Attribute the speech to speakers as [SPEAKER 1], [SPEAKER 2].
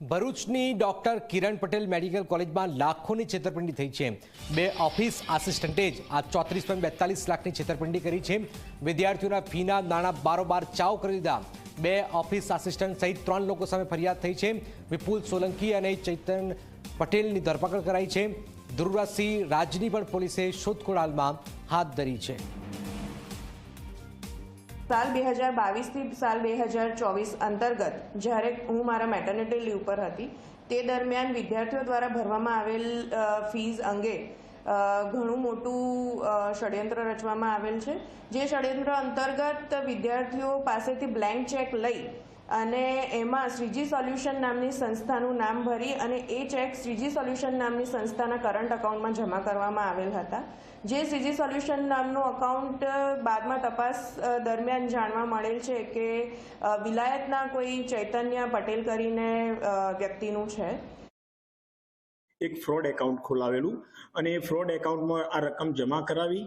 [SPEAKER 1] ભરૂચની ડોક્ટર કિરણ પટેલ મેડિકલ કોલેજમાં લાખોની છેતરપિંડી થઈ છે. બે ઓફિસ આસિસ્ટન્ટે જ આ ચોત્રીસ પોઈન્ટ બેતાલીસ લાખની છેતરપિંડી કરી છે. વિદ્યાર્થીઓના ફીના નાણાં બારોબાર ચાવ કરી દીધા. બે ઓફિસ આસિસ્ટન્ટ સહિત ત્રણ લોકો સામે ફરિયાદ થઈ છે. વિપુલ સોલંકી અને ચૈતન પટેલની ધરપકડ કરાઈ છે. ધ્રુવરાજસિંહ રાજની પણ પોલીસે શોધખોળ હાલમાં હાથ ધરી છે.
[SPEAKER 2] સાલ બે હજાર બાવીસથી સાલ બે હજાર ચોવીસ અંતર્ગત, જ્યારે હું મારા મેટર્નિટી લીવ પર હતી, તે દરમિયાન વિદ્યાર્થીઓ દ્વારા ભરવામાં આવેલ ફીઝ અંગે ઘણું મોટું ષડયંત્ર રચવામાં આવેલ છે. જે ષડયંત્ર અંતર્ગત વિદ્યાર્થીઓ પાસેથી બ્લેન્ક ચેક લઈ અને એમાં શ્રીજી સોલ્યુશન નામની સંસ્થાનું નામ ભરી અને એ ચેક શ્રીજી સોલ્યુશન નામની સંસ્થાના કરંટ અકાઉન્ટમાં જમા કરવામાં આવેલ હતા. જે શ્રીજી સોલ્યુશન નામનું અકાઉન્ટ બાદમાં તપાસ દરમિયાન જાણવા મળેલ છે કે વિલાયતના કોઈ ચૈતન્ય પટેલ કરીને વ્યક્તિનું છે.
[SPEAKER 3] એક ફ્રોડ એકાઉન્ટ ખોલાવેલું અને એ ફ્રોડ એકાઉન્ટમાં આ રકમ જમા કરાવી